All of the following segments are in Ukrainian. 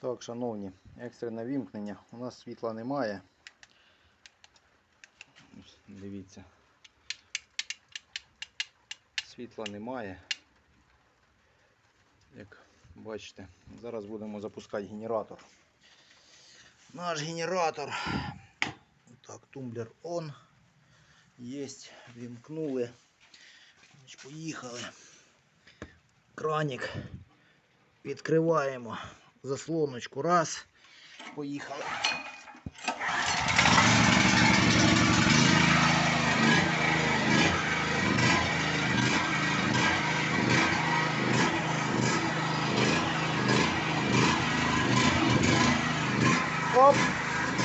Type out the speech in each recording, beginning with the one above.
Так, шановні, екстрене вімкнення. У нас світла немає. Дивіться. Світла немає. Як бачите, зараз будемо запускати генератор. Наш генератор. Так, тумблер on. Єсть, вімкнули. Поїхали. Краник. Відкриваємо заслоночку. Раз. Поїхали. Оп!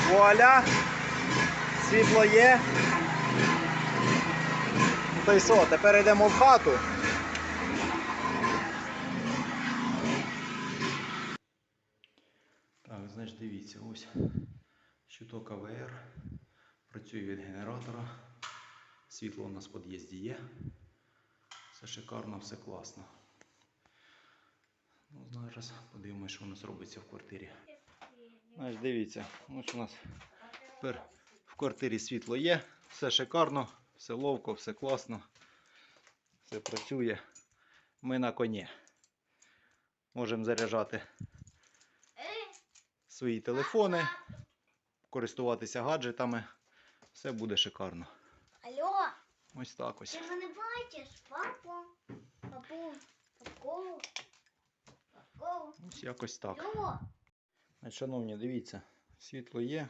Вуаля! Світло є. То й що, тепер йдемо в хату. Так, значить дивіться, ось щиток АВР. Працює від генератора. Світло у нас в під'їзді є. Все шикарно, все класно. Ну, зараз подивимось, що у нас робиться в квартирі. Значить, дивіться, ось у нас тепер в квартирі світло є, все шикарно, все ловко, все класно, все працює. Ми на коні. Можемо заряджати свої телефони, користуватися гаджетами. Все буде шикарно. Алло, Ось так ось. ти мене бачиш, папу? Папу, папу, папу. Ось якось так. Алло, Шановні, дивіться, світло є.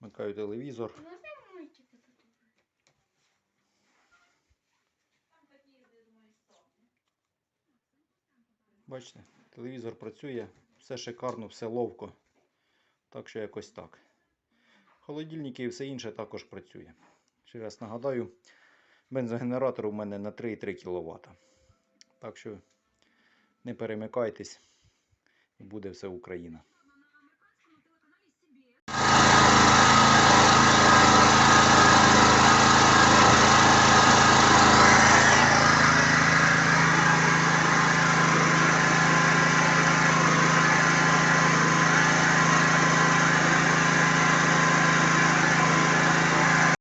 Вмикаю телевізор. Бачите, телевізор працює, все шикарно, все ловко. Так що якось так. Холодильники і все інше також працює. Ще раз нагадаю, бензогенератор у мене на 3,3 кВт. Так що не перемикайтесь і буде все Україна.